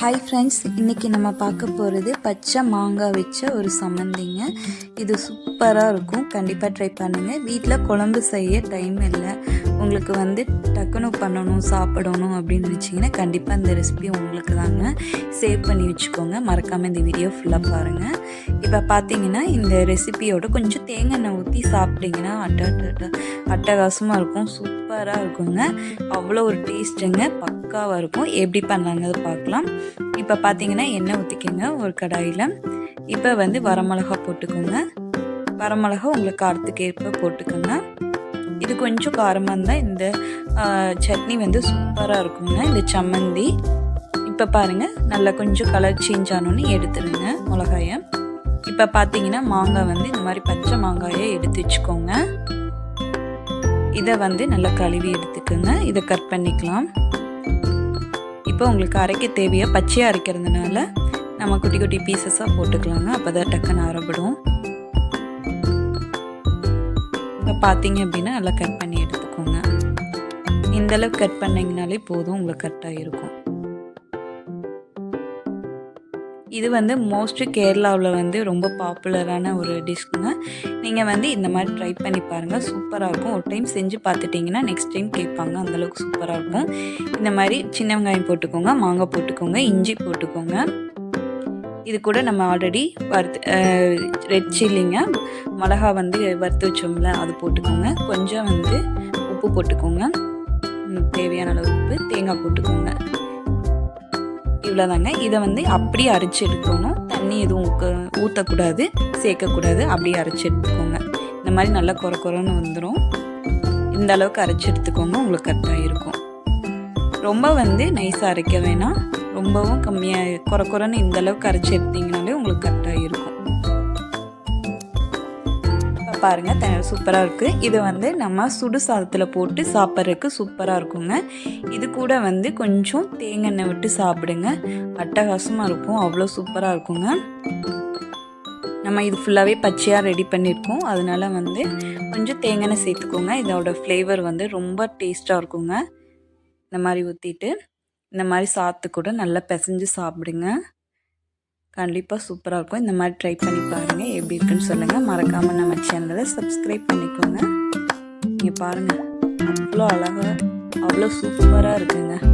Hi friends இன்றைக்கி நம்ம பார்க்க போகிறது பச்சை மாங்காய் வச்ச ஒரு சம்மந்திங்க இது சூப்பராக இருக்கும். கண்டிப்பாக ட்ரை பண்ணுங்கள் வீட்டில் குழம்பு செய்ய டைம் இல்லை. உங்களுக்கு வந்து டக்குனு பண்ணணும் சாப்பிடணும் அப்படின்னு நினச்சிங்கன்னா கண்டிப்பாக இந்த ரெசிபி உங்களுக்கு தாங்க சேவ் பண்ணி வச்சுக்கோங்க. மறக்காமல் இந்த வீடியோ ஃபுல்லாக பாருங்கள் இப்போ பார்த்தீங்கன்னா இந்த ரெசிபியோட கொஞ்சம் தேங்காய் எண்ணெய் ஊற்றி சாப்பிட்டீங்கன்னா அட்ட அட்டகாசமாக இருக்கும். சூப்பராக இருக்குங்க. அவ்வளோ ஒரு டேஸ்ட்டுங்க. பக்காவாக இருக்கும். எப்படி பண்ணலாங்கிறது பார்க்கலாம். இப்போ பார்த்தீங்கன்னா எண்ணெய் ஊற்றிக்கோங்க ஒரு கடாயில். இப்போ வந்து வரமிளகா போட்டுக்கோங்க. வரமிளகா உங்களுக்கு காரத்துக்கு ஏற்ப போட்டுக்கோங்க. இது கொஞ்சம் காரமாக இருந்தால் இந்த சட்னி வந்து சூப்பராக இருக்குங்க. இந்த சம்மந்தி. இப்போ பாருங்கள் நல்லா கொஞ்சம் கலர் சேஞ்ச் ஆனோன்னு எடுத்துடுங்க மிளகாயை. இப்போ பார்த்தீங்கன்னா மாங்காய் வந்து இந்த மாதிரி பச்சை மாங்காயை எடுத்து வச்சுக்கோங்க. இதை வந்து நல்லா கழுவி எடுத்துக்கோங்க. இதை கட் பண்ணிக்கலாம். இப்போ உங்களுக்கு அரைக்க தேவையாக பச்சையாக அரைக்கிறதுனால நம்ம குட்டி குட்டி பீசஸாக போட்டுக்கலாங்க. அப்போ தான் டக்குன்னு அரைப்படும் இப்போ பார்த்தீங்க அப்படின்னா நல்லா கட் பண்ணி எடுத்துக்கோங்க. இந்த அளவுக்கு கட் பண்ணிங்கனாலே போதும் உங்களுக்கு கரெக்டாக இருக்கும். இது வந்து மோஸ்ட்லி கேரளாவில் வந்து ரொம்ப பாப்புலரான ஒரு டிஷ்ங்க நீங்கள் வந்து இந்த மாதிரி ட்ரை பண்ணி பாருங்கள் சூப்பராக இருக்கும். ஒரு டைம் செஞ்சு பார்த்துட்டிங்கன்னா நெக்ஸ்ட் டைம் கேட்பாங்க. அந்தளவுக்கு சூப்பராக இருக்கும். இந்த மாதிரி சின்ன வெங்காயம் போட்டுக்கோங்க. மாங்காய் போட்டுக்கோங்க. இஞ்சி போட்டுக்கோங்க. இது கூட நம்ம ஆல்ரெடி வறுத்து ரெட் சில்லிங்க மிளகா வந்து வறுத்து வச்சோம்ல அது போட்டுக்கோங்க. கொஞ்சம் வந்து உப்பு போட்டுக்கோங்க. தேவையான அளவு உப்பு. தேங்காய் போட்டுக்கோங்க. இவ்வளோதாங்க இதை வந்து அப்படியே அரைச்சி எடுக்கணும் தண்ணி எதுவும் ஊக்க- ஊற்றக்கூடாது சேர்க்கக்கூடாது அப்படியே அரைச்சி எடுத்துக்கோங்க. இந்த மாதிரி நல்லா குறை குறைன்னு வந்துடும் இந்த அளவுக்கு அரைச்சி எடுத்துக்கோங்க உங்களுக்கு கரெக்டாக இருக்கும். ரொம்ப வந்து நைஸாக அரைக்க வேணாம். ரொம்பவும் கம்மியாக குறை குறைன்னு இந்த அளவுக்கு அரைச்சி எடுத்தீங்கனாலே உங்களுக்கு கரெக்டாக இருக்கும். பாருங்கள் த சூப்பராக இருக்குது இதை வந்து நம்ம சுடு சாதத்தில் போட்டு சாப்பிட்றதுக்கு சூப்பராக இருக்குங்க. இது கூட வந்து கொஞ்சம் தேங்காய் எண்ணெய் விட்டு சாப்பிடுங்க. அட்டகாசமாக இருக்கும். அவ்வளோ சூப்பராக இருக்குங்க. நம்ம இது ஃபுல்லாகவே பச்சையாக ரெடி பண்ணியிருக்கோம் அதனால வந்து கொஞ்சம் தேங்காய் எண்ணெய் சேர்த்துக்கோங்க. இதோட ஃப்ளேவர் வந்து ரொம்ப டேஸ்ட்டாக இருக்குங்க. இந்த மாதிரி ஊற்றிட்டு இந்த மாதிரி சாத்து கூட நல்லா பிசைஞ்சு சாப்பிடுங்க. கண்டிப்பாக சூப்பராக இருக்கும். இந்த மாதிரி ட்ரை பண்ணி பாருங்கள் எப்படி இருக்குன்னு சொல்லுங்கள் மறக்காமல் நம்ம சேனலை சப்ஸ்கிரைப் பண்ணிக்கோங்க. நீங்கள் பாருங்கள் அவ்வளோ அழகாக அவ்வளோ சூப்பராக இருக்குங்க.